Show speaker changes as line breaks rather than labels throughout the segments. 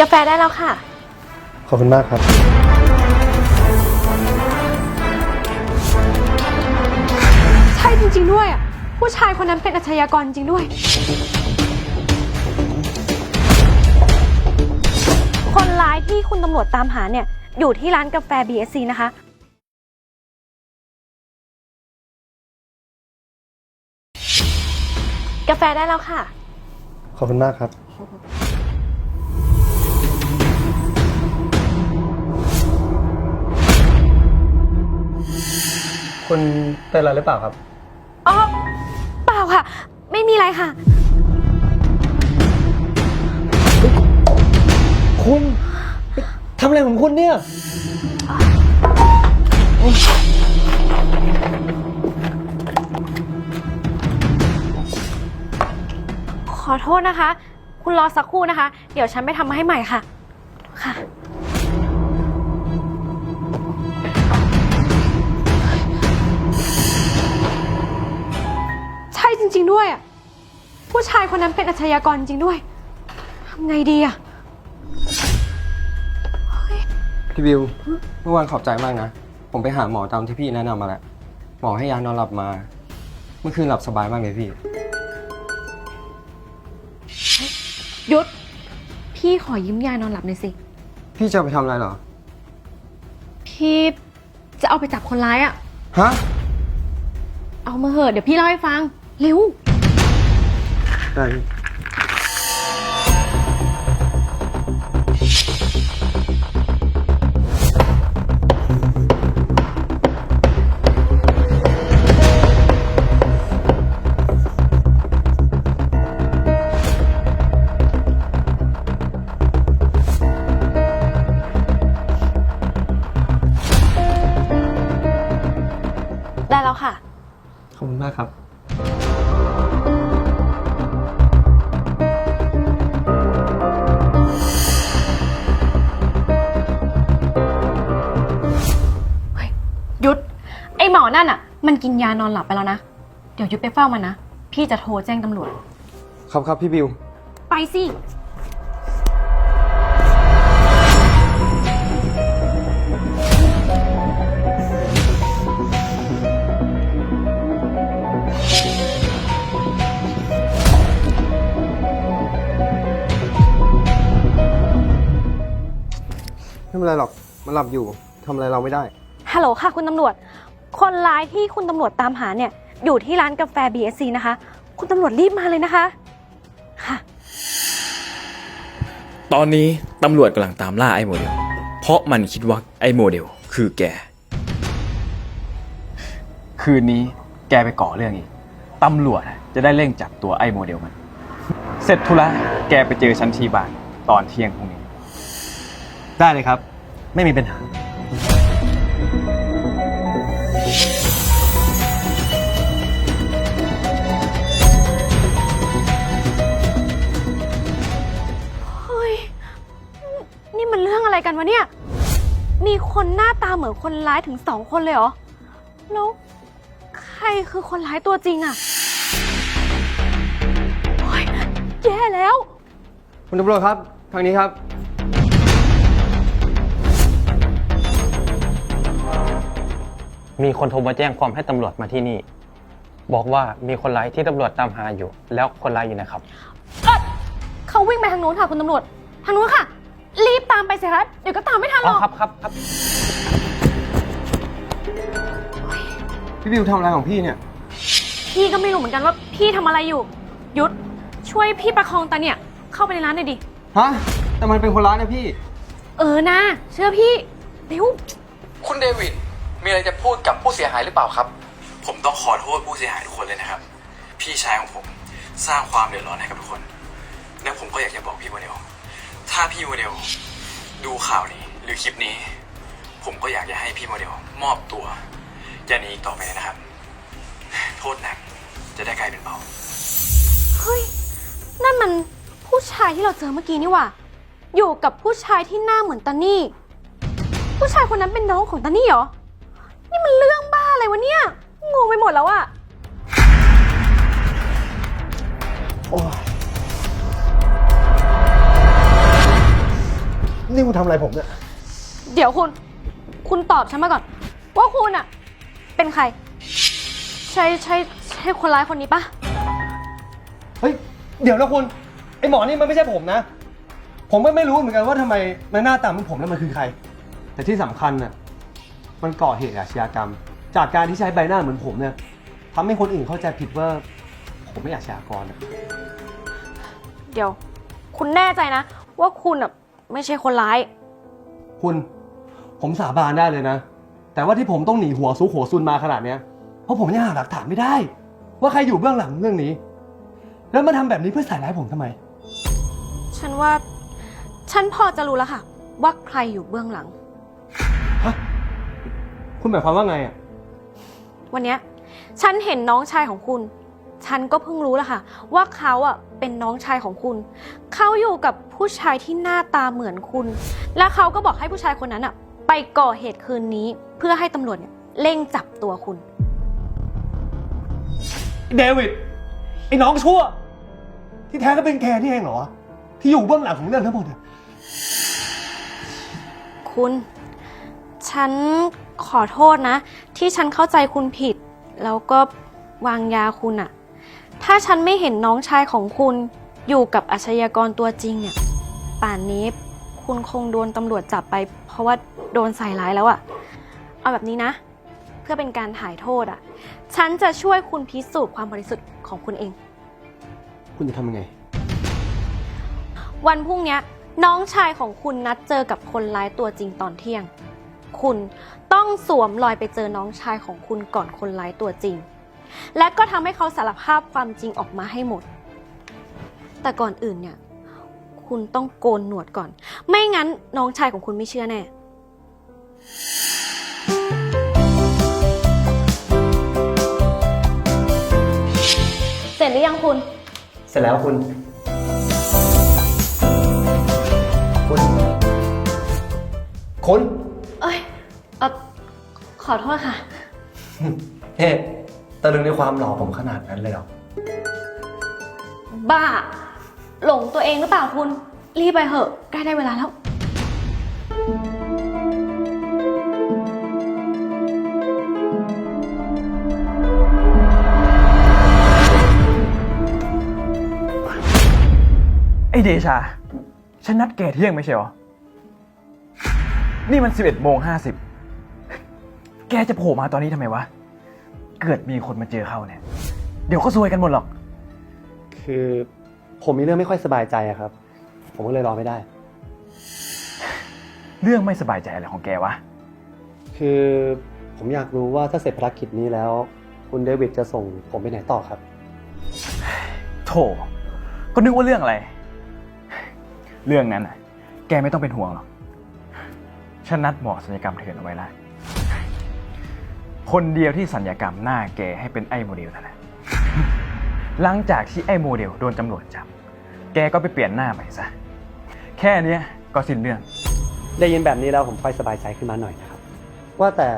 กาแฟได้แล้วค่ะ
ขอบคุณมากครับ
ใช่จริง ๆ ด้วยอะผู้ชายคนนั้นเป็นอาชญากรจริงด้วย
คนร้ายที่คุณตำรวจตามหาเนี่ย อยู่ที่ร้านกาแฟ BSC นะคะ กาแฟได้แล้วค่ะ
ขอบคุณมากครับ คุณเป็นอะไรหรือเปล่าครับ
อ๋อ เปล่าค่ะ ไม่มีอะไรค่ะ
คุณทำอะไรของคุณเนี่ย
ขอโทษนะคะ คุณรอสักครู่นะคะ เดี๋ยวฉันไปทำมาให้ใหม่ค่ะ ค่ะ
ด้วยอะผู้ชายคนนั้นเป็นอาชญากรจริงด้วยทำไงดีอะ
พี่บิว เมื่อวานขอบใจมากนะ ผมไปหาหมอตามที่พี่แนะนำมาแล้ว หมอให้ยานอนหลับมา เมื่อคืนหลับสบายมากเลยพี่
ยุด พี่ขอยืมยานอนหลับหน่อยสิ
พี่จะเอาไปทำอะไรเหรอ
พี่จะเอาไปจับคนร้ายอะ
ฮะ
เอามาเหอะเดี๋ยวพี่เล่าให้ฟัง เร็ว
ได้พี่
ได้แล้วค่ะ
ขอบคุณมากครับ
นั่นอะมันกินยานอนหลับไปแล้วนะ เดี๋ยวยุดไปเฝ้ามันนะ พี่จะโทรแจ้งตำรวจ
ครับครับพี่บิว
ไปสิ
ไม่เป็นไรหรอก มันหลับอยู่ทำอะไรเราไม่ได้
ฮัลโหลค่ะคุณตำรวจ คนร้ายที่คุณตำรวจตามหาเนี่ย อยู่ที่ร้านกาแฟ BSC นะคะ คุณตำรวจรีบมาเลยนะคะ ค่ะ
ตอนนี้ตำรวจกำลังตามล่าไอ้โมเดล เพราะมันคิดว่าไอ้โมเดล คือแก คืนนี้แกไปก่อเรื่องอีก ตำรวจอะจะได้เร่งจับตัวไอ้โมเดลมัน เสร็จธุระแกไปเจอฉันที่บ้านตอนเที่ยงพรุ่งนี้
ได้เลยครับ ไม่มีปัญหา
กันวะเนี่ย มีคนหน้าตาเหมือนคนร้ายถึงสองคนเลยเหรอ แล้วใครคือคนร้ายตัวจริงอะโอ๊ยแย่แล้ว
คุณตำรวจครับ ทางนี้ครับ
มีคนโทรมาแจ้งความให้ตำรวจมาที่นี่ บอกว่ามีคนร้ายที่ตำรวจตามหาอยู่ แล้วคนร้ายอยู่นะครับ
เอ้อเขาวิ่งไปทางนู้นค่ะคุณตำรวจ ทางนู้นค่ะ รีบตามไปสิคะเดี๋ยวก็ตามไม่ทันห
อ๋
ร
อ
อก
ครับครับครับ
พี่บิวทำอะไรของพี่เนี่ย
พี่ก็ไม่รู้เหมือนกันว่าพี่ทำอะไรอยู่ ยุทธช่วยพี่ประคองตาเนี่ย เข้าไปในร้านหน่อยดิ
ฮะ แต่มันเป็นคนร้ายนะพี่
เออนะ เชื่อพี่เร็ว
คุณเดวิด มีอะไรจะพูดกับผู้เสียหายหรือเปล่าครับ
ผมต้องขอโทษผู้เสียหายทุกคนเลยนะครับ พี่ชายของผมสร้างความเดือดร้อนให้กับทุกคน และผมก็อยากจะบอกพี่โมเดล ถ้าพี่โมเดล ดูข่าวนี้หรือคลิปนี้ ผมก็อยากจะให้พี่โมเดล มอบตัวอย่าหนีอีกต่อไปนะครับ โทษหนักจะได้กลายเป็นเบา
เฮ้ย นั่นมันผู้ชายที่เราเจอเมื่อกี้นี่หว่า อยู่กับผู้ชายที่หน้าเหมือนตานี่ ผู้ชายคนนั้นเป็นน้องของตานี่เหรอ นี่มันเรื่องบ้าอะไรวะเนี่ย งงไปหมดแล้วอะ
โอ้ย
นี่คุณทำอะไรผมเนี่ย
เดี๋ยวคุณ คุณตอบฉันมาก่อน ว่าคุณอะเป็นใคร ใช่ใช่ใช่คนร้ายคนนี้ปะ
เฮ้ย เดี๋ยวนะคุณ ไอหมอนี่มันไม่ใช่ผมนะ ผมก็ไม่รู้เหมือนกันว่าทำไมมันหน้าตาเหมันผมแล้วมันคือใคร แต่ที่สำคัญน่ะ มันก่อเหตุอาชญากรรม จากการที่ใช้ใบหน้าเหมือนผมเนี่ยทำให้คนอื่นเข้าใจผิดว่า ผมไม่อาชญากรนะ
เดี๋ยว คุณแน่ใจนะ ว่าคุณอะ ไม่ใช่คนร้าย
คุณ ผมสาบานได้เลยนะ แต่ว่าที่ผมต้องหนีหัวซุกหัวซุนมาขนาดเนี้ย เพราะผมยังหาหลักฐานไม่ได้ ว่าใครอยู่เบื้องหลังเรื่องนี้ แล้วมาทำแบบนี้เพื่อใส่ร้ายผมทำไม
ฉันว่า ฉันพอจะรู้แล้วค่ะ ว่าใครอยู่เบื้องหลัง
ฮะคุณหมายความว่าไงอะ
วันเนี้ยฉันเห็นน้องชายของคุณ ฉันก็เพิ่งรู้แล้วค่ะ ว่าเขาอะเป็นน้องชายของคุณ เขาอยู่กับผู้ชายที่หน้าตาเหมือนคุณ และเขาก็บอกให้ผู้ชายคนนั้นอะ ไปก่อเหตุคืนนี้ เพื่อให้ตำรวจเนี่ยเร่งจับตัวคุณ
เดวิดไอ้น้องชั่ว ที่แท้ก็เป็นแกนี่เองเหรอ ที่อยู่เบื้องหลังของเรื่องทั้งหมดเนี่ย
คุณ ฉันขอโทษนะ ที่ฉันเข้าใจคุณผิด แล้วก็วางยาคุณอะ ถ้าฉันไม่เห็นน้องชายของคุณอยู่กับอาชญากรตัวจริงเนี่ย ป่านนี้คุณคงโดนตำรวจจับไป เพราะว่าโดนใส่ร้ายแล้วอะเอาแบบนี้นะ เพื่อเป็นการถ่ายโทษอะฉันจะช่วยคุณพิสูจน์ความบริสุทธิ์ของคุณเอง
คุณจะทำยังไง
วันพรุ่งเนี้ยน้องชายของคุณนัดเจอกับคนร้ายตัวจริงตอนเที่ยง คุณต้องสวมรอยไปเจอน้องชายของคุณก่อนคนร้ายตัวจริง และก็ทำให้เขาสารภาพความจริงออกมาให้หมด แต่ก่อนอื่นเนี่ย คุณต้องโกนหนวดก่อน ไม่งั้นน้องชายของคุณไม่เชื่อแน่ เสร็จหรือยังคุณ
เสร็จแล้วคุณ คุณ คุณ
เอ้ยเออขอโทษค่ะ
เฮ้ ตะลึงในความหล่อผมขนาดนั้นเลยเหรอ
บ้า หลงตัวเองหรือเปล่าคุณ รีบไปเหอะใกล้ได้เวลาแล้ว
ไอเดชา ฉันนัดแกเที่ยงไม่ใช่เหรอ นี่มัน 11โมง50 แกจะโผล่มาตอนนี้ทำไมวะ เกิดมีคนมาเจอเข้าเนี่ย เดี๋ยวก็ซวยกันหมดหรอก
คือผมมีเรื่องไม่ค่อยสบายใจอะครับ ผมก็เลยรอไม่ได้
เรื่องไม่สบายใจอะไรของแกวะ
คือผมอยากรู้ว่าถ้าเสร็จภารกิจนี้แล้ว คุณเดวิดจะส่งผมไปไหนต่อครับ
โถก็นึกว่าเรื่องอะไร เรื่องนั้นน่ะ แกไม่ต้องเป็นห่วงหรอก ฉันนัดหมอสัญญกรรมเถื่อนเอาไว้แล้ว คนเดียวที่สัญญกรรมหน้าแกให้เป็นไอ้โมเดลนั่นแหละหลังจากที่ไอ้โมเดลโดนตำรวจจับ แกก็ไปเปลี่ยนหน้าใหม่ซะ แค่เนี้ยก็สิ้นเรื่อง
ได้ยินแบบนี้แล้วผมค่อยสบายใจขึ้นมาหน่อยนะครับ ว่าแต่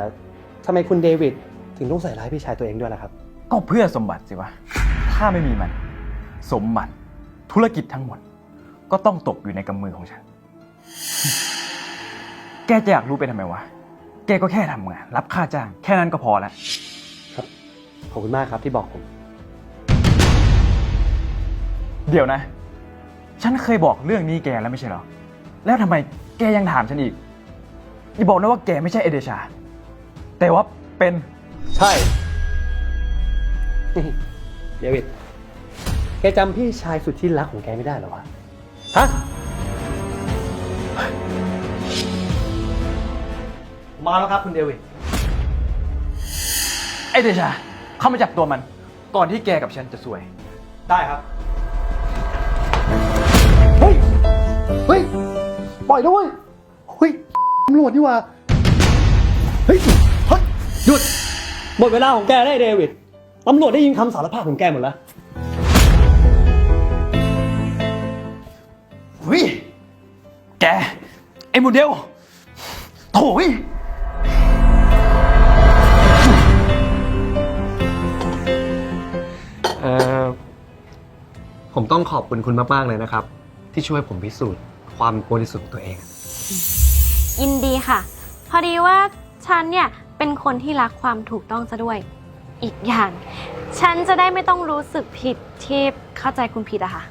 ทำไมคุณเดวิดถึงต้องใส่ร้ายพี่ชายตัวเองด้วยล่ะครับ
ก็เพื่อสมบัติสิวะ ถ้าไม่มีมัน สมบัติธุรกิจทั้งหมด ก็ต้องตกอยู่ในกำมือของฉัน แกจะอยากรู้ไปทำไมวะแกก็แค่ทำงาน รับค่าจ้าง แค่นั้นก็พอแล้ว
ขอบคุณมากครับที่บอกผม
เดี๋ยวนะ ฉันเคยบอกเรื่องนี้แกแล้วไม่ใช่เหรอ แล้วทำไมแกยังถามฉันอีกอย่าบอกนะว่าแกไม่ใช่เอเดชา แต่ว่าเป็น
ใช่ เดวิด แกจำพี่ชายสุดที่รักของแกไม่ได้เหรอวะ ฮะ มาแล้วครับคุณเดวิด
ไอเดชา เข้ามาจับตัวมัน ก่อนที่แกกับฉันจะซวย
ได้ครับ เฮ้ย เฮ้ย ปล่อยด้วยเฮ้ยตำรวจนี่หว่า เฮ้ย เฮ้ย หยุด หมดเวลาของแกได้เดวิด ตำรวจได้ยินคำสารภาพของแกหมดแล้ว
เฮ้ย แก ไอ้โมเดลโถ่
เอ่อผมต้องขอบคุณคุณมาก ๆ เลยนะครับ ที่ช่วยผมพิสูจน์ความบริสุทธิ์ของตัวเอง
ยินดีค่ะ พอดีว่าฉันเนี่ยเป็นคนที่รักความถูกต้องซะด้วย อีกอย่าง ฉันจะได้ไม่ต้องรู้สึกผิดที่เข้าใจคุณผิดอะค่ะ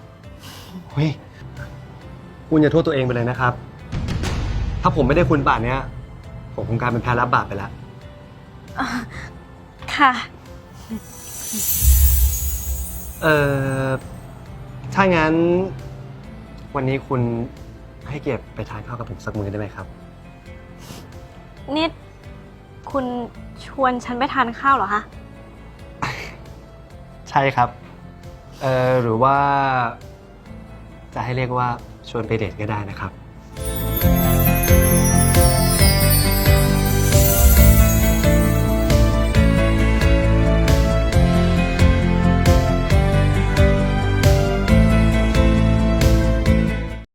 เฮ้ย คุณอย่าโทษตัวเองไปเลยนะครับ ถ้าผมไม่ได้คุณป่านเนี้ย ผมคงกลายเป็นแพ้รับบาปไปแล้ว
ค่ะ
เอ่อ ถ้างั้น วันนี้คุณให้เกียรติไปทานข้าวกับผมสักมื้อได้ไหมครับ
นี่คุณชวนฉันไปทานข้าวเหรอคะ
ใช่ครับ เอ่อ หรือว่า จะให้เรียกว่าชวนไปเดทก็ได้นะครับ